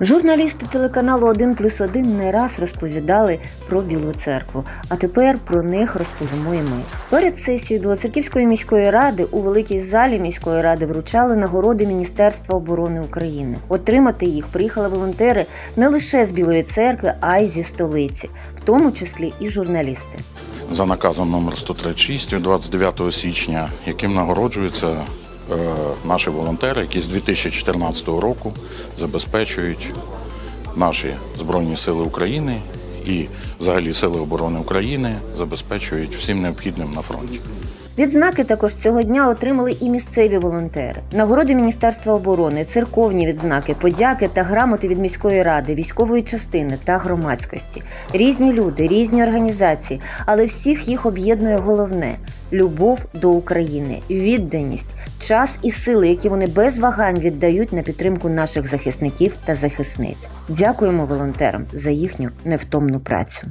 Журналісти телеканалу 1 плюс 1 не раз розповідали про Білу церкву, а тепер про них розповімо і ми. Перед сесією Білоцерківської міської ради у великій залі міської ради вручали нагороди Міністерства оборони України. Отримати їх приїхали волонтери не лише з Білої церкви, а й зі столиці, в тому числі і журналісти. за наказом номер 136 від 29 січня, яким нагороджуються е, наші волонтери, які з 2014 року забезпечують наші Збройні Сили України і взагалі Сили оборони України забезпечують всім необхідним на фронті. Відзнаки також цього дня отримали і місцеві волонтери. Нагороди Міністерства оборони, церковні відзнаки, подяки та грамоти від міської ради, військової частини та громадськості. Різні люди, різні організації, але всіх їх об'єднує головне любов до України, відданість, час і сили, які вони без вагань віддають на підтримку наших захисників та захисниць. Дякуємо волонтерам за їхню невтомну працю.